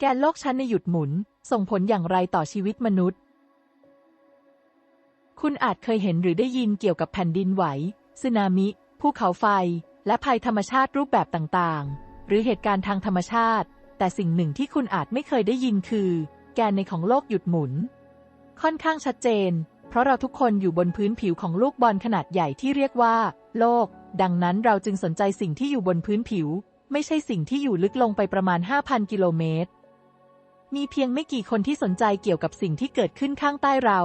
แกนโลกชั้นในหยุดหมุน ส่งผลอย่างไรต่อชีวิตมนุษย์ คุณอาจเคยเห็นหรือได้ยินเกี่ยวกับแผ่นดินไหวสึนามิ ภูเขาไฟ และภัยธรรมชาติรูปแบบต่างๆ หรือเหตุการณ์ทางธรรมชาติ แต่สิ่งหนึ่งที่คุณอาจไม่เคยได้ยินคือ แกนในของโลกหยุดหมุน ค่อนข้างชัดเจน เพราะเราทุกคนอยู่บนพื้นผิวของลูกบอลขนาดใหญ่ที่เรียกว่า โลก ดังนั้นเราจึงสนใจสิ่งที่อยู่บนพื้นผิว ไม่ใช่สิ่งที่อยู่ลึกลงไปประมาณ 5,000 กิโลเมตร มีเพียงไม่กี่คนที่สนใจเกี่ยวกับสิ่งที่เกิดขึ้นข้างใต้เรา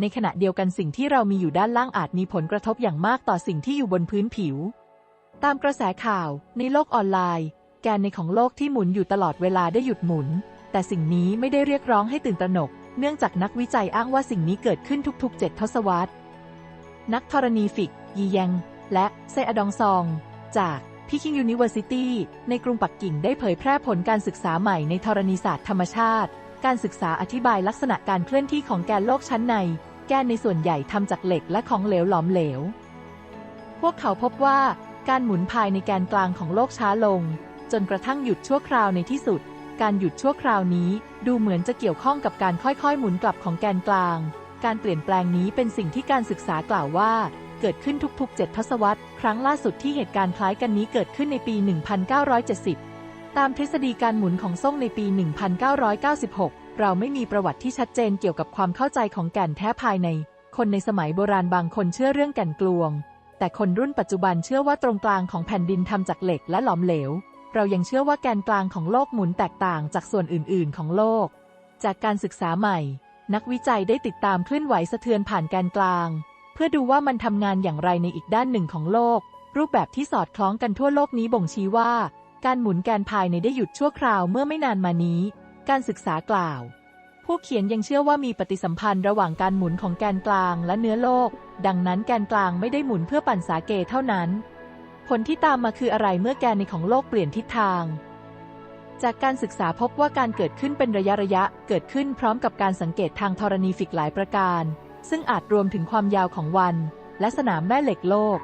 ในขณะเดียวกันสิ่งที่เรามีอยู่ด้านล่างอาจมีผลกระทบอย่างมากต่อสิ่งที่อยู่บนพื้นผิว ตามกระแสข่าว ในโลกออนไลน์ แกนในของโลกที่หมุนอยู่ตลอดเวลาได้หยุดหมุน แต่สิ่งนี้ไม่ได้เรียกร้องให้ตื่นตระหนก เนื่องจากนักวิจัยอ้างว่าสิ่งนี้เกิดขึ้นทุกๆ 7 ทศวรรษ นักธรณีฟิก ยีแยง และเซอดองซอง จาก พีคิงยูนิเวอร์ซิตี้ในกรุงปักกิ่งได้เผยแพร่ผลการศึกษาใหม่ในธรณีศาสตร์ธรรมชาติ การศึกษาอธิบายลักษณะการเคลื่อนที่ของแกนโลกชั้นใน แกนในส่วนใหญ่ทำจากเหล็กและของเหลวหลอมเหลว พวกเขาพบว่าการหมุนภายในแกนกลางของโลกช้าลง จนกระทั่งหยุดชั่วคราวในที่สุด การหยุดชั่วคราวนี้ดูเหมือนจะเกี่ยวข้องกับการค่อยๆ หมุนกลับของแกนกลาง การเปลี่ยนแปลงนี้เป็นสิ่งที่การศึกษากล่าวว่า เกิดขึ้นทุกๆ 7 ทศวรรษ ครั้งล่าสุดที่เหตุการณ์คล้ายกันนี้เกิดขึ้นในปี 1970 ตามทฤษฎีการหมุนของส่งในปี 1996 เราไม่มีประวัติที่ชัดเจนเกี่ยวกับความเข้าใจของแก่นแท้ภายใน คนในสมัยโบราณบางคนเชื่อเรื่องแก่นกลวง แต่คนรุ่นปัจจุบันเชื่อว่าตรงกลางของแผ่นดินทำจากเหล็กและหลอมเหลว เรายังเชื่อว่าแกนกลางของโลกหมุนแตกต่างจากส่วนอื่น ๆ ของโลก จากการศึกษาใหม่นักวิจัยได้ติดตามคลื่นไหวสะเทือนผ่านแกนกลาง พื่อดูว่ามันทำงานอย่างไรในอีกด้านหนึ่งของโลก รูปแบบที่สอดคล้องกันทั่วโลกนี้บ่งชี้ว่า การหมุนแกนภายในได้หยุดชั่วคราวเมื่อไม่นานมานี้ การศึกษากล่าว ผู้เขียนยังเชื่อว่ามีปฏิสัมพันธ์ระหว่างการหมุนของแกนกลางและเนื้อโลก ดังนั้นแกนกลางไม่ได้หมุนเพื่อปั่นสาเกเท่านั้น ผลที่ตามมาคืออะไรเมื่อแกนในของโลกเปลี่ยนทิศทางจากการศึกษาพบว่าการเกิดขึ้นเป็นระยะระยะ เกิดขึ้นพร้อมกับการสังเกตทางธรณีฟิกหลายประการ ซึ่งอาจรวมถึงความยาวของวัน และสนามแม่เหล็กโลก